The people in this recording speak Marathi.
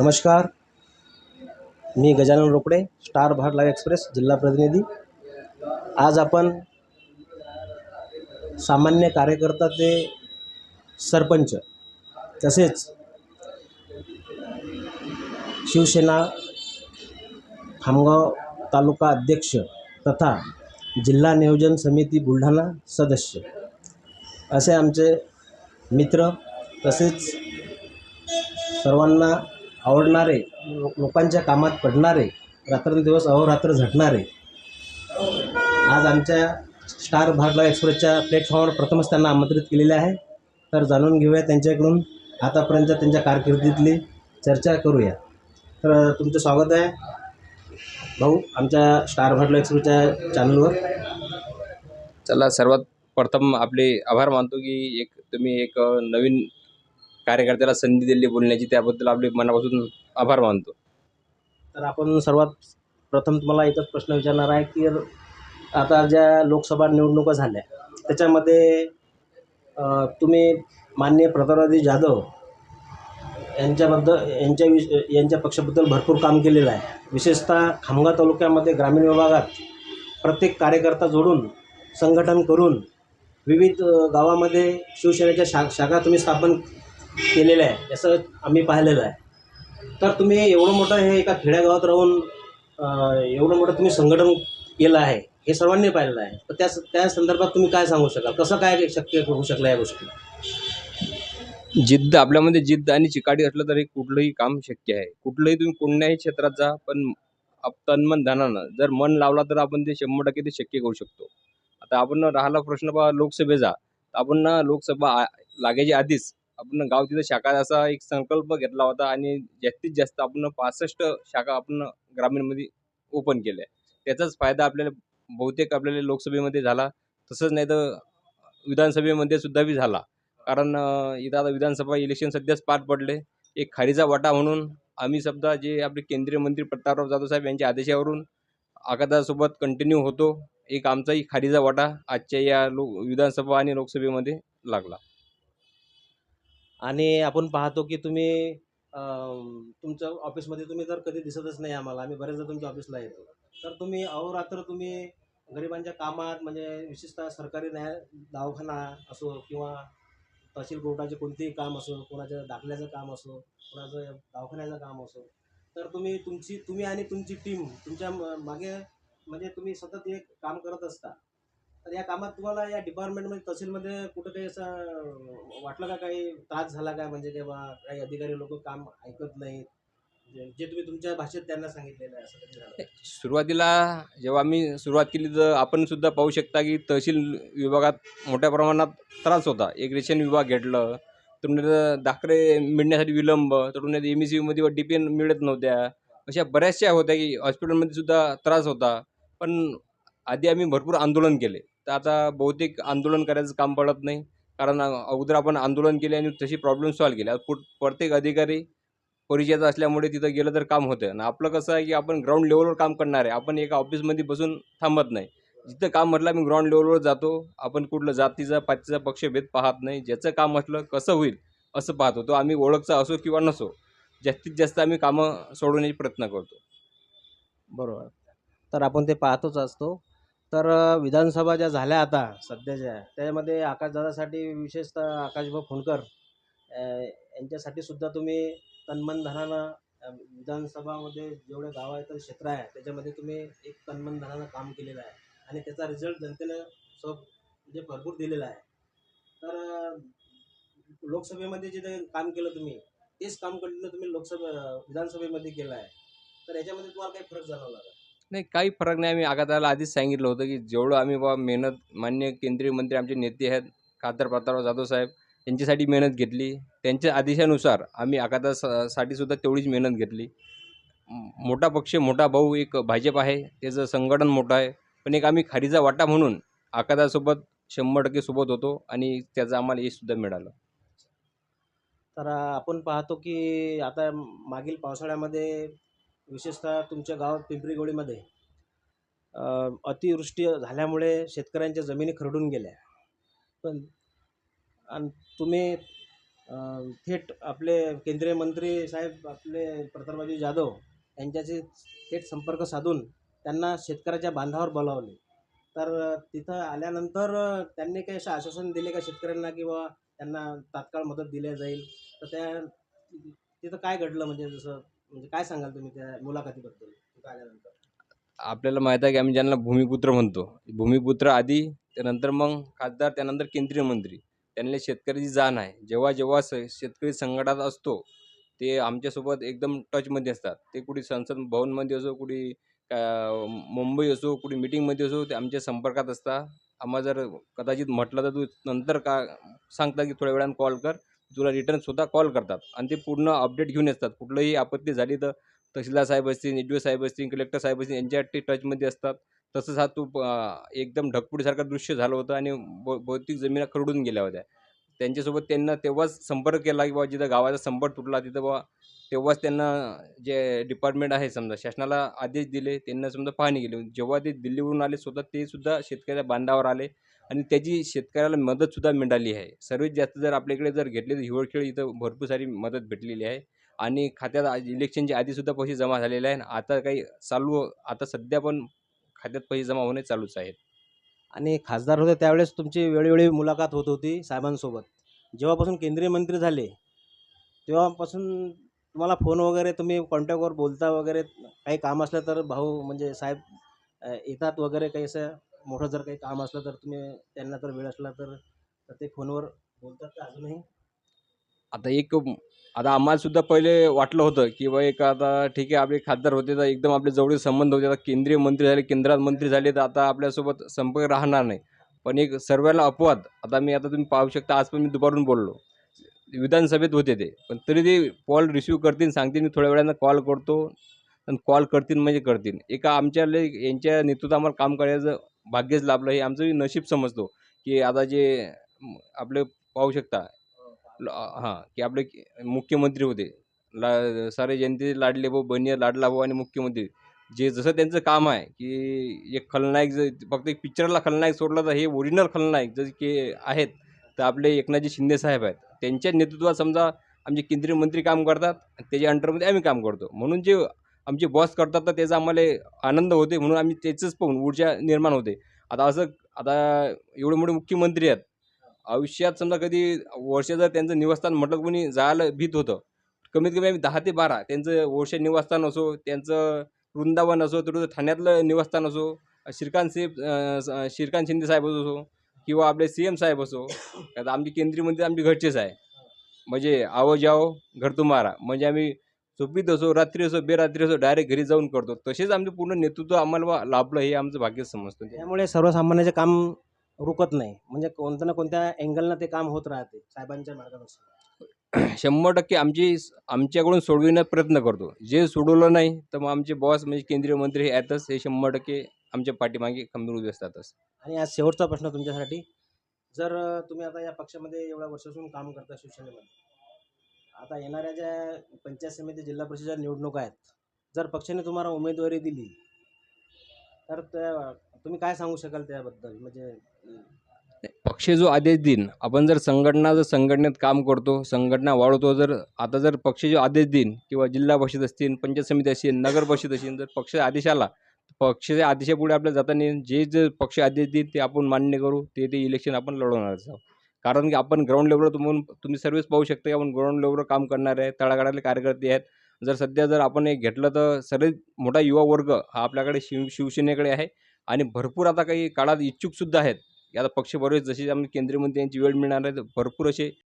नमस्कार. मी Gajanan Rokade star Bharat live express जिल्हा प्रतिनिधी. आज आपण सामान्य कार्यकर्ता ते सरपंच तसेच शिवसेना खामगाव तालुका अध्यक्ष तथा जिल्हा नियोजन समिती बुलढाणा सदस्य असे आमचे मित्र तसेच सर्वांना आवडणारे लोकांच्या कामात पडणारे रात्रंदिवस अहोरात्र झटणारे. आज आमच्या स्टार भारला एक्सप्रेसच्या प्लॅटफॉर्मवर प्रथमच त्यांना आमंत्रित केलेले आहे. तर जाणून घेऊया त्यांच्याकडून. आतापर्यंत त्यांच्या कारकिर्दीतली चर्चा करूया. तर तुमचं स्वागत आहे. भाऊ आमच्या स्टार भारला एक्सप्रेसच्या चॅनलवर. चला सर्वात प्रथम आपले आभार मानतो की एक तुम्ही एक नवीन कार्यकर्त्याला संधी दिली बोलण्याची त्याबद्दल आपले मनापासून आभार मानतो. तर आपण सर्वात प्रथम तुम्हाला एकच प्रश्न विचारणार आहे की आता ज्या लोकसभा निवडणुका झाल्या त्याच्यामध्ये तुम्ही माननीय प्रतापराजी जाधव यांच्याबद्दल यांच्या विष यांच्या पक्षाबद्दल भरपूर काम केलेलं आहे. विशेषतः खामगाव तालुक्यामध्ये ग्रामीण विभागात प्रत्येक कार्यकर्ता जोडून संघटन करून विविध गावामध्ये शिवसेनेच्या शा शाखा तुम्ही स्थापन केलेलं आहे असं आम्ही पाहिलेलं आहे. तर तुम्ही एवढं मोठं हे एका खेड्यागावात राहून एवढं मोठं तुम्ही संघटन केलं आहे हे सर्वांनी पाहिलेलं आहे. तर त्या त्या संदर्भात तुम्ही काय सांगू शकाल? कसं काय शक्य होऊ शकलं या गोष्टी? जिद्द आपल्यामध्ये जिद्द आणि चिकाटी असलं तरी कुठलंही काम शक्य आहे. कुठलंही तुम्ही कोणत्याही क्षेत्रात जा पण आप- तनमन धनानं जर मन लावला तर आपण ते शंभर टक्के ते शक्य करू शकतो. आता आपण राहिला प्रश्न पहा लोकसभेचा. तर आपण ना लोकसभा लागायच्या आधीच आपण गाव तिथं शाखा असा एक संकल्प घेतला होता आणि जास्तीत जास्त आपण पासष्ट शाखा आपण ग्रामीणमध्ये ओपन केल्या. त्याचाच फायदा आपल्याला बहुतेक आपल्याला लोकसभेमध्ये झाला. तसंच नाही तर विधानसभेमध्ये सुद्धा बी झाला. कारण इथं आता विधानसभा इलेक्शन सध्याच पार पडले. एक खारीचा वाटा म्हणून आम्ही सुद्धा जे आपले केंद्रीय मंत्री प्रतापराव जाधव साहेब यांच्या आदेशावरून आकादासोबत कंटिन्यू होतो. एक आमचाही खारीचा वाटा आजच्या या लो विधानसभा आणि लोकसभेमध्ये लागला. आणि आपण पाहतो की तुम्ही तुमच्या ऑफिसमध्ये तुम्ही तर कधी दिसतच नाही आम्हाला आम्ही बरेचदा तुमच्या ऑफिसला येतो. तर तुम्ही अहोरात्र तुम्ही गरिबांच्या कामात म्हणजे विशेषतः सरकारी न्याय दवाखाना असो किंवा तहसील कोर्टाचे कोणतेही काम असो कोणाचं दाखल्याचं काम असो कोणाचं दवाखान्याचं काम असो तर तुम्ही तुमची तुम्ही आणि तुमची टीम तुमच्या म- मागे म्हणजे तुम्ही सतत एक काम करत असता. तर या कामात तुम्हाला या डिपार्टमेंटमध्ये तहसीलमध्ये कुठं काही असं वाटलं का काही त्रास झाला का? म्हणजे जेव्हा काही अधिकारी लोक काम ऐकत नाहीत जे तुम्ही तुमच्या भाषेत त्यांना सांगितलेलं आहे असं कधी झालं? सुरुवातीला जेव्हा आम्ही सुरुवात केली तर आपण सुद्धा पाहू शकता की तहसील विभागात मोठ्या प्रमाणात त्रास होता. एक रेशन विभाग घेतलं तर दाखले मिळण्यासाठी विलंब तर एम ई सीमध्ये डी पी एन मिळत नव्हत्या. अशा बऱ्याचशा होत्या की हॉस्पिटलमध्ये सुद्धा त्रास होता. पण आधी आम्ही भरपूर आंदोलन केले. तर आता बहुतेक आंदोलन करायचं काम पडत नाही. कारण अगोदर आपण आंदोलन केले आणि तशी प्रॉब्लेम सॉल्व्ह केली. पुढ प्रत्येक अधिकारी परिचयाचा असल्यामुळे तिथं गेलं तर काम होतं आणि आपलं कसं आहे की आपण ग्राउंड लेवलवर काम करणार आहे. आपण एका ऑफिसमध्ये बसून थांबत नाही. जिथं काम म्हटलं आम्ही ग्राउंड लेवलवर जातो. आपण कुठलं जातीचा पातीचा पक्षभेद पाहत नाही. ज्याचं काम असलं कसं होईल असं पाहतो तो आम्ही ओळखचा असो किंवा नसो जास्तीत जास्त आम्ही कामं सोडवण्याचा प्रयत्न करतो. बरोबर. तर आपण ते पाहतोच असतो. तर विधानसभा ज्या झाल्या आता सध्याच्या त्याच्यामध्ये आकाशदादासाठी विशेषतः आकाशभाऊ फोंडकर यांच्यासाठी सुद्धा तुम्ही तन धनानं विधानसभामध्ये जेवढे गाव आहेत तर क्षेत्र आहे त्याच्यामध्ये तुम्ही एक तन धनानं काम केलेलं आहे. आणि त्याचा रिझल्ट जनतेनं सब म्हणजे भरपूर दिलेला आहे. तर लोकसभेमध्ये जे ते काम केलं तुम्ही तेच काम कंटिन्यू तुम्ही लोकसभा विधानसभेमध्ये केलं आहे. तर याच्यामध्ये तुम्हाला काही फरक जाणवला का? नाही काही फरक नाही. आम्ही आघाताला आधीच सांगितलं होतं की जेवढं आम्ही बाबा मेहनत मान्य केंद्रीय मंत्री आमचे नेते आहेत खासदार प्रतापराव जाधव साहेब यांच्यासाठी मेहनत घेतली. त्यांच्या आदेशानुसार आम्ही आगादा सा साठी सुद्धा तेवढीच मेहनत घेतली. म- मोठा पक्ष मोठा भाऊ एक भाजप आहे त्याचं संघटन मोठं आहे. पण एक आम्ही खारीचा वाटा म्हणून आकादासोबत शंभर टक्के सोबत होतो आणि त्याचं आम्हाला यशसुद्धा मिळालं. तर आपण पाहतो की आता मागील पावसाळ्यामध्ये विशेषतः तुमच्या गावात पिंपरी गोळीमध्ये अतिवृष्टी झाल्यामुळे शेतकऱ्यांच्या जमिनी खरडून गेल्या. पण आणि तुम्ही थेट आपले केंद्रीय मंत्री साहेब आपले प्रतापरावजी जाधव यांच्याशी थेट संपर्क साधून त्यांना शेतकऱ्याच्या बांधावर बोलावले. तर तिथं आल्यानंतर त्यांनी काही असं आश्वासन दिले का शेतकऱ्यांना किंवा त्यांना तात्काळ मदत दिल्या जाईल? तर त्या तिथं काय घडलं? म्हणजे जसं म्हणजे काय सांगाल तुम्ही त्या मुलाखतीबद्दल? तिथं आल्यानंतर. आपल्याला माहीत आहे की आम्ही ज्यांना भूमिपुत्र म्हणतो. भूमिपुत्र आधी त्यानंतर मग खासदार त्यानंतर केंद्रीय मंत्री. त्यांना शेतकऱ्याची जाण आहे. जेव्हा जेव्हा स शेतकरी संकटात असतो ते आमच्यासोबत एकदम टचमध्ये असतात. ते कुठे संसद भवनमध्ये असो कुठे मुंबई असो कुठे मिटिंगमध्ये असो ते आमच्या संपर्कात असतात. आम्हाला जर कदाचित म्हटलं तर तू नंतर का सांगता की थोड्या वेळानं कॉल कर. तुला रिटर्नसुद्धा कॉल करतात. आणि ते पूर्ण अपडेट घेऊन येतात. कुठलंही आपत्ती झाली तर तहसीलदार साहेब असतील एच साहेब असतील कलेक्टर साहेब असतील यांच्या ते टचमध्ये असतात. तसंच हा तो एकदम ढगफुटीसारखं दृश्य झालं होतं आणि ब बहुतेक जमिना खरडून गेल्या होत्या. त्यांच्यासोबत त्यांना तेव्हाच संपर्क केला की बाबा जिथं गावाचा संपर्क तुटला तिथं बाबा तेव्हाच त्यांना जे डिपार्टमेंट आहे समजा शासनाला आदेश दिले त्यांना समजा पाहणी केली. जेव्हा ते दिल्लीवरून आले स्वतः ते सुद्धा शेतकऱ्याच्या बांधावर आले. आणि त्याची शेतकऱ्याला मदतसुद्धा मिळाली आहे. सर्वात जास्त जर आपल्याकडे जर घेतले तर हिवळखेळ इथं भरपूर सारी मदत भेटलेली आहे. आणि खात्यात आज इलेक्शनच्या आधीसुद्धा पैसे जमा झालेले आहे आणि आता काही चालू आता सध्या पण खात्यात पैसे जमा होणे चालूच आहेत. आणि खासदार होते त्यावेळेस तुमची वेळोवेळी मुलाखत होत होती साहेबांसोबत. जेव्हापासून केंद्रीय मंत्री झाले तेव्हापासून तुम्हाला फोन वगैरे तुम्ही कॉन्टॅक्टवर बोलता वगैरे काही काम असलं तर भाऊ म्हणजे साहेब येतात वगैरे काही असं? मोठं जर काही काम असलं तर तुम्ही त्यांना तर वेळ असला तर तर ते फोनवर बोलतात का अजूनही? आता एक आता आम्हाला सुद्धा पहिले वाटलं होतं की बा एक आता ठीक आहे आपले खासदार होते तर एकदम आपले जवळ संबंध होते. आता केंद्रीय मंत्री झाले केंद्रात मंत्री झाले तर आता आपल्यासोबत संपर्क राहणार नाही. पण एक सर्वांना अपवाद. आता मी आता तुम्ही पाहू शकता आज पण मी दुपारून बोललो. विधानसभेत होते ते. पण तरी ते कॉल रिसिव्ह करतील सांगतील मी थोड्या वेळानं कॉल करतो. आणि कॉल करतील म्हणजे करतील. एका आमच्या यांच्या नेतृत्वात आम्हाला काम करायचं भाग्यच लाभलं हे आमचं नशीब समजतो की आता जे आपले पाहू शकता हां की आपले मुख्यमंत्री होते. ला सारे जनते लाडले भाऊ बनिया लाडला भाऊ आणि मुख्यमंत्री. जे जसं त्यांचं काम आहे की एक खलनायक जर फक्त एक पिक्चरला खलनायक सोडलं तर हे ओरिजिनल खलनायक जर की आहेत तर आपले एकनाथजी शिंदे साहेब आहेत. त्यांच्या नेतृत्वात समजा आमचे केंद्रीय मंत्री काम करतात त्याच्या अंडरमध्ये आम्ही काम करतो. म्हणून जे आमचे बॉस करतात तर त्याचा आम्हाला आनंद होते म्हणून आम्ही त्याचंच पाहून ऊर्जा निर्माण होते आता असं आता एवढे मोठे मुख्यमंत्री आहेत. आयुष्यात समजा कधी वर्ष जर त्यांचं निवासस्थान म्हटलं कोणी जायला भीत होतं. कमीत कमी आम्ही दहा ते बारा त्यांचं वर्ष निवासस्थान असो त्यांचं वृंदावन असो तर ठाण्यातलं निवासस्थान असो श्रीकांत साहेब श्रीकांत शिंदे साहेब असो किंवा आपले सी एम साहेब असो आता आमचे केंद्रीय मंत्री आमचे घरचेच आहे. म्हणजे आवो जाओ घर तुम्हारा म्हणजे आम्ही झोपीत असो रात्री असो बेरात्री असो डायरेक्ट घरी जाऊन करतो. तसेच आमचं पूर्ण नेतृत्व आम्हाला लाभलं हे आमचं भाग्यच समजतं. त्यामुळे सर्वसामान्याचे काम रुकत नाही. म्हणजे कोणत्या ना कोणत्या अँगलनं ते काम होत राहते साहेबांच्या मार्गदर्शन शंभर टक्के आमची आमच्याकडून सोडविण्याचा प्रयत्न करतो. जे सोडवलं नाही तर मग आमचे बॉस म्हणजे केंद्रीय मंत्री हे आहेतच हे शंभर टक्के आमच्या पाठीमागे खंबीर उभे असतातच. आणि आज शेवटचा प्रश्न तुमच्यासाठी. जर तुम्ही आता या पक्षामध्ये एवढ्या वर्षापासून काम करता शिवसेनेमध्ये आता येणाऱ्या ज्या पंचायत समिती जिल्हा परिषदेच्या निवडणुका आहेत जर पक्षाने तुम्हाला उमेदवारी दिली तर त्या तुम्ही काय सांगू शकाल त्याबद्दल म्हणजे पक्ष जो आदेश देईन आपण जर संघटना जर संघटनेत काम करतो संघटना वाढवतो जर आता जर पक्ष जो आदेश देईन किंवा जिल्हा परिषद असतील पंचायत समिती असेल नगर परिषद असेल जर पक्ष आदेश आला पक्षाच्या आदेशापुढे आपल्याला जाता येईल. जे जे पक्ष आदेश देईल ते आपण मान्य करू ते ते इलेक्शन आपण लढवणारच आहोत कारण की आपण ग्राउंड लेवलवर तुम्ही तुम्ही सर्वच पाहू शकता की आपण ग्राउंड लेवलवर काम करणार आहे तळागाळातले कार्यकर्ते आहेत. जर सध्या जर आपण एक घेतलं तर सर्वात मोठा युवा वर्ग हा आपल्याकडे शिव शिवसेनेकडे आहे. आणि भरपूर आता काही काळात इच्छुकसुद्धा आहेत. की आता पक्ष बरेच जसे आम्ही केंद्रीय मंत्री यांची वेळ मिळणार आहे तर भरपूर असे